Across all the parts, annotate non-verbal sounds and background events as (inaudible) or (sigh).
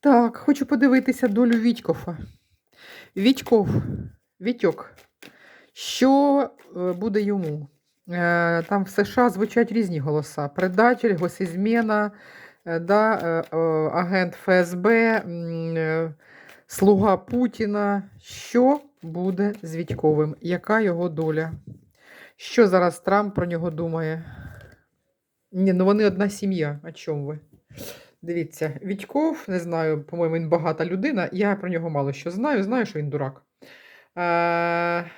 Так, хочу подивитися долю Вітькофа. Вітьков, Вітьок, що е, буде йому? Е, Там в США звучать різні голоса: предатель, госізміна, е, да, агент ФСБ, слуга Путіна. Що буде з Вітьковим? Яка його доля? Що зараз Трамп про нього думає? Ні, ну вони одна сім'я. О чому ви? Дивіться, Вітьков, не знаю, по-моєму, він багата людина. Я про нього мало що знаю. Знаю, що він дурак. Е,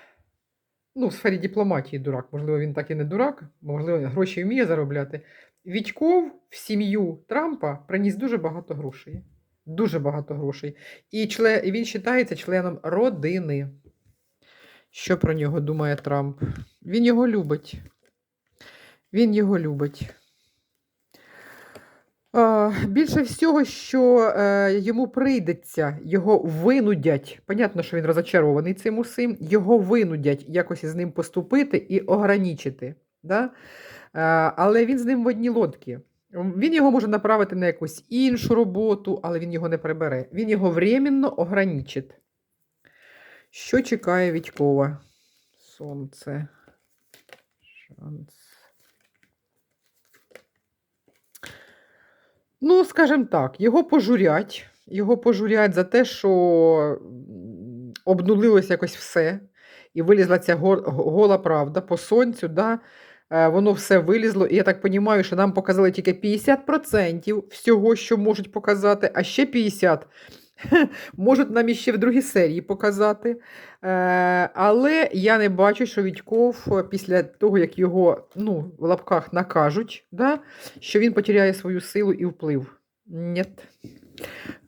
ну, в сфері дипломатії дурак. Можливо, він так і не дурак, можливо, гроші вміє заробляти. Вітьков в сім'ю Трампа приніс дуже багато грошей. Дуже багато грошей. І член, він вважається членом родини. Що про нього думає Трамп? Він його любить. Він його любить. Більше всього, що е, йому прийдеться, його винудять. Понятно, що він розочарований цим усім, його винудять якось із ним поступити і ограничити. Да? Е, але він з ним в одній лодці. Він його може направити на якусь іншу роботу, але він його не прибере. Він його временно ограничить. Що чекає Вітькова? Сонце. Шанс. Ну, скажімо так, його пожурять. Його пожурять за те, що обнулилось якось все. І вилізла ця гола правда по сонцю. Да? Е, Воно все вилізло. І я так розумію, що нам показали тільки 50% всього, що можуть показати, а ще 50% (laughs) можуть нам іще в другій серії показати. Е, але я не бачу, що Відьков е, після того, як його ну, в лапках накажуть, да, що він потеряє свою силу і вплив. Ні.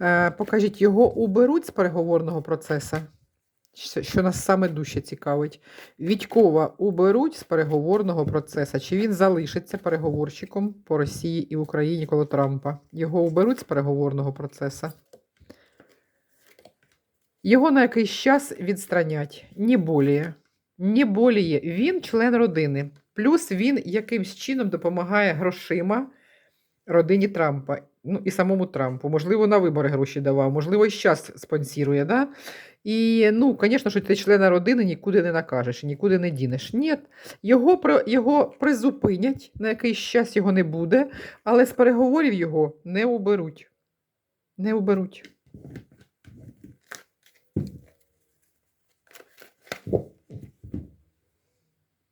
Е, покажіть, його уберуть з переговорного процесу. Що, нас саме дужче цікавить. Відькова уберуть з переговорного процесу, чи він залишиться переговорщиком по Росії і Україні коло Трампа? Його уберуть з переговорного процесу. Його на якийсь час відстранять. Ні боліє. Ні боліє. Він член родини. Плюс він якимсь чином допомагає грошима родині Трампа. Ну і самому Трампу. Можливо, на вибори гроші давав, можливо, і зараз спонсірує. Да? І, ну, звісно, що ти члена родини нікуди не накажеш, нікуди не дінеш. Ні, його, його призупинять, на якийсь час його не буде, але з переговорів його не уберуть. Не уберуть.